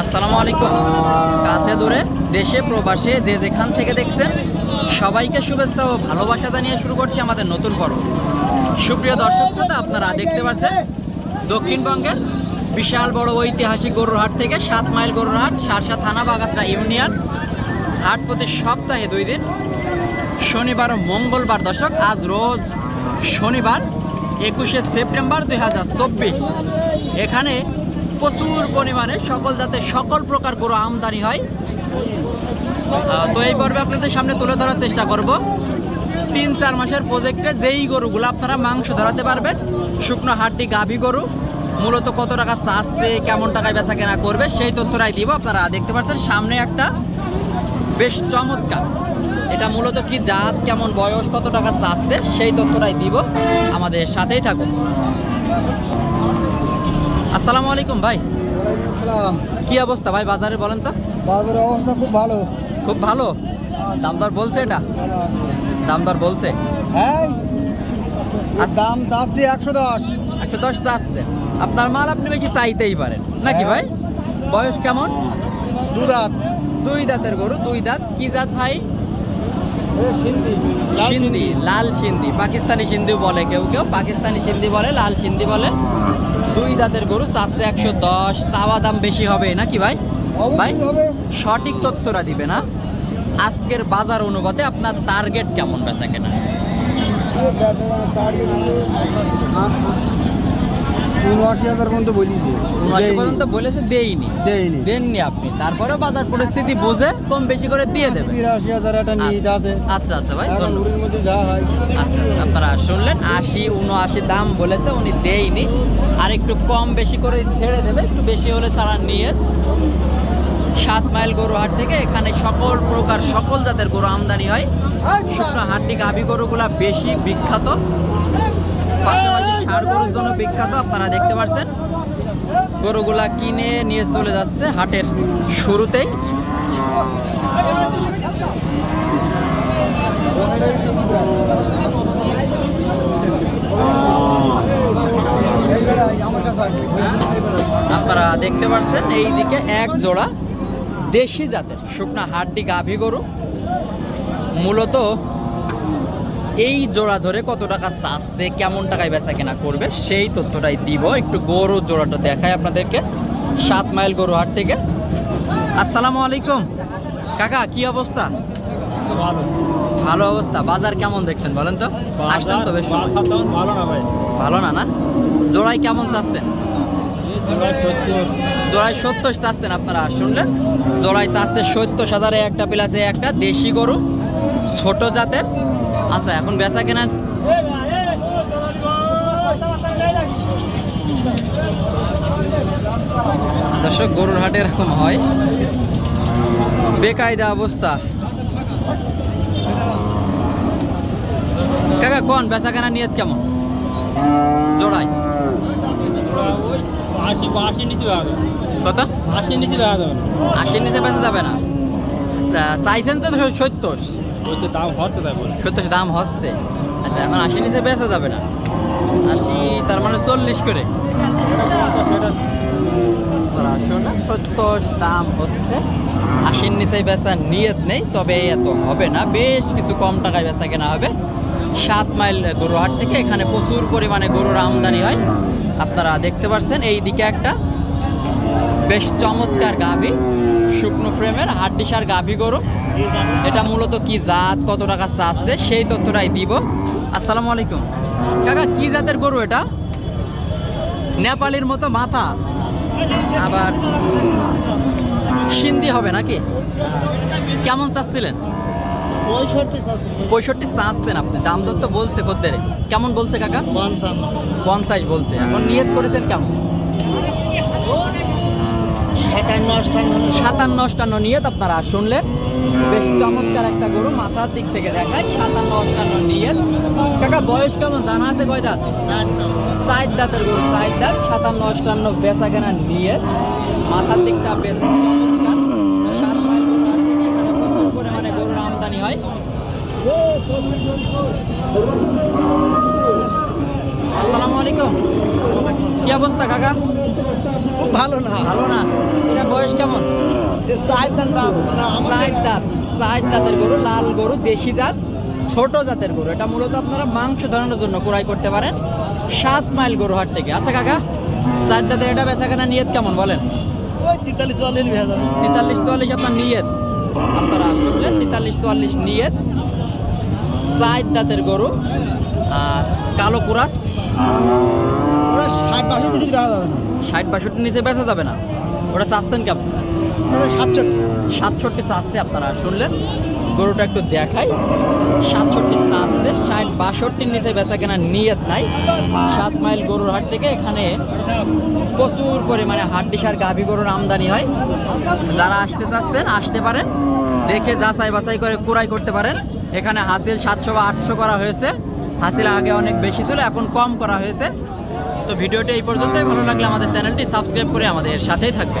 আসসালামু আলাইকুম। কাছে দূরে, দেশে, প্রবাসে, যে যেখান থেকে দেখছেন, সবাইকে শুভেচ্ছা ও ভালোবাসা জানিয়ে শুরু করছি আমাদের নতুন পর্ব। সুপ্রিয় দর্শক শ্রোতা, আপনারা দেখতে পাচ্ছেন, দক্ষিণবঙ্গের বিশাল বড় ঐতিহাসিক গরুরহাট থেকে সাত মাইল গরুরহাট সারসা থানা বাগাসরা ইউনিয়ন। হাট প্রতি সপ্তাহে দুই দিন, শনিবার ও মঙ্গলবার। দর্শক, আজ রোজ শনিবার, একুশে সেপ্টেম্বর দুই হাজার চব্বিশ। এখানে প্রচুর পরিমাণে সকল জাতের সকল প্রকার গরু আমদানি হয়। তো এই পর্বে আপনাদের সামনে তুলে ধরার চেষ্টা করব। তিন, চার মাসের প্রজেক্টে যেই গরুগুলো আপনারা মাংস ধরাতে পারবেন, শুকনো হাড্ডি গাভী গরু, মূলত কত টাকা চাচ্ছে, কেমন টাকায় বেচা কেনা করবে, সেই তথ্যটাই দিব। আপনারা দেখতে পাচ্ছেন সামনে একটা বেশ চমৎকার। এটা মূলত কি জাত, কেমন বয়স, কত টাকা চাচ্ছে, সেই তথ্যটাই দিব। আমাদের সাথেই থাকুন। আসসালামু আলাইকুম ভাই। আসসালাম। কি অবস্থা ভাই বাজারে বলেন তো? বাজারের অবস্থা খুব ভালো। খুব ভালো? দাম দর বলছে এটা? দাম দর বলছে? হ্যাঁ। দাম চাচ্ছি একশো দশ। একশো দশ চাচ্ছে। আপনার মাল আপনি বেশি চাইতেই পারেন। নাকি ভাই? বয়স কেমন? দু দাঁত। দুই দাঁতের গরু দুই দাঁত। কি জাত ভাই? সিন্ধি সিন্ধি। লাল সিন্ধি। পাকিস্তানি সিন্ধি বলে কেউ কেউ। পাকিস্তানি সিন্ধি বলে লাল সিন্ধি বলে। দুই দাঁতের গরু চারশো একশো দশ। চাওয়া দাম বেশি হবে নাকি ভাই? ভাই সঠিক তথ্যরা দিবে না আজকের বাজার অনুপাতে আপনার টার্গেট কেমন বেচা কেনা? উনআশি হাজার পর্যন্ত উনআশি পর্যন্ত বলেছে দেইনি দেয়নি। দেননি আপনি। বাজার পরিস্থিতি বুঝে কম বেশি করে দিয়ে দেবে। তিরাশি হাজার একটা নিজ আছে। আচ্ছা আচ্ছা ভাই ধন্যবাদ। মধ্যে যা হয়। আচ্ছা আচ্ছা, আপনারা শুনলেন আশি উনআশি দাম বলেছে উনি দেয়নি। আর একটু কম বেশি করে ছেড়ে দেবে একটু বেশি হলে ছাড়া নিয়ে। সাত মাইল গরু হাট থেকে এখানে সকল প্রকার সকল জাতের গরু আমদানি হয়। শুকনো হাটটি গাভী গরুগুলা বেশি বিখ্যাত। পাশাপাশি ষাড় গরুর জন্য বিখ্যাত, আপনারা দেখতে পাচ্ছেন গরুগুলা কিনে নিয়ে চলে যাচ্ছে হাটের শুরুতেই। আপনারা দেখতে পাচ্ছেন এই দিকে এক জোড়া দেশি জাতের শুকনা হাড্ডি গাভী গরু। মূলত এই জোড়া ধরে কত টাকা চাচ্ছে কেমন টাকায় বেচা কেনা করবে সেই তথ্যটাই দিব। একটু গরু জোড়াটা দেখায় আপনাদেরকে। সাত মাইল গরু হাট থেকে। আসসালামু আলাইকুম। কাকা কি অবস্থা? ভালো। অবস্থা। বাজার কেমন দেখছেন বলেন তো? আসছেন তো বেশ ভালো না ভাই। ভালো না না? জোড়াই কেমন চাচ্ছেন? জোড়ায় সত্তর। চাচ্ছেন আপনারা শুনলেন? জোড়ায় চাচ্ছে সত্তর হাজারে একটা প্লাসে একটা দেশি গরু ছোট জাতের। আচ্ছা এখন বেচা কেনা দর্শক গরুর হাটে এরকম হয়। বেকায়দা অবস্থা। কাকা কোন বেচা কেনা নিয়ত কেমন? হবে কত? আশির নিচে বেচা যাবে না। আচ্ছা, চাইছেন তো সত্তর। সত্তর দাম হচ্ছে আচ্ছা এখন আশি নিচে বেচা যাবে না। আশি, তার মানে চল্লিশ করে। সত্তর দাম হচ্ছে। আশির নিচে বেচা নিয়ত নেই, তবে এত হবে না। বেশ কিছু কম টাকায় বেচা কেনা হবে। সাত মাইল গরুহাট থেকে এখানে প্রচুর পরিমাণে গরুর আমদানি হয়। আপনারা দেখতে পাচ্ছেন এই দিকে একটা বেশ চমৎকার গাভী। শুকনো ফ্রেমের হাড্ডিসার গাভী গরু। এটা মূলত কি জাত কত টাকা চাচ্ছে সেই তথ্যটাই দিব। আসসালামু আলাইকুম। কাকা কি জাতের গরু এটা? নেপালির মতো মাথা। আবার সিন্ধি হবে নাকি? কেমন চাচ্ছিলেন? পঁয়ষট্টি চাচ্ছেন আপনি। দাম দর তো বলছে করতে কেমন বলছে কাকা? পঞ্চান্ন। পঞ্চাশ বলছে। এখন নিয়ত করেছেন কেমন? সাতান্ন অষ্টান্ন নিয়ত আপনারা শুনলেন বেশ চমৎকার একটা গরু মাথার দিক থেকে দেখায়। সাতান্ন অষ্টান্ন নিয়ত কাকা বয়স কেমন? জানা আছে কয় দাঁত? সাইড দাঁতের গরু সাইড দাঁত সাতান্ন অষ্টান্ন বেচা কেনা নিয়ত মাথার দিকটা বেশ চমৎকার। সাত মাইল গরু থেকে এখানে প্রচুর পরিমাণে গরুর আমদানি হয়। আসসালামু আলাইকুম। কি অবস্থা কাকা? খুব ভালো না। ভালো না। এটা বয়স কেমন? কেমন সাইড দাঁত সাইড দাঁতের গরু লাল গরু দেশি জাত ছোট জাতের গরু। এটা মূলত আপনারা মাংস ধরানোর জন্য ক্রয় করতে পারেন। সাত মাইল গরু হাট থেকে। আচ্ছা কাকা সাইড দাঁতের এটা বেচা কেনা নিয়ত কেমন বলেন? ওই তেতাল্লিশ চুয়াল্লিশ ভেজা তেতাল্লিশ চুয়াল্লিশ আপনার নিয়ত। আপনারা শুনলেন তেতাল্লিশ চুয়াল্লিশ নিয়ত। সাইড দাঁতের গরু আর কালো কুরাস। ষাট বাষট্টি ভেজা যাবে ষাট বাষট্টি নিচে বেচা যাবে না। ওটা চাচ্ছেন কেমন সাতষট্টি। সাতষট্টি চাচ্ছে আপনারা শুনলেন? গরুটা একটু দেখাই। সাতষট্টি চাচ্ছে ষাট বাষট্টির নিচে বেচা কেনা নিয়ত নাই। সাত মাইল গরুর হাট থেকে এখানে প্রচুর পরিমাণে হাড্ডিসার গাভী গরুর আমদানি হয়। যারা আসতে চাচ্ছেন আসতে পারেন। দেখে যাচাই বাছাই করে কুড়াই করতে পারেন। এখানে হাসিল সাতশো বা আটশো করা হয়েছে। হাসিল আগে অনেক বেশি ছিল এখন কম করা হয়েছে। তো ভিডিওটা এই পর্যন্তই। ভালো লাগলে আমাদের চ্যানেলটি সাবস্ক্রাইব করে আমাদের সাথেই থাকবে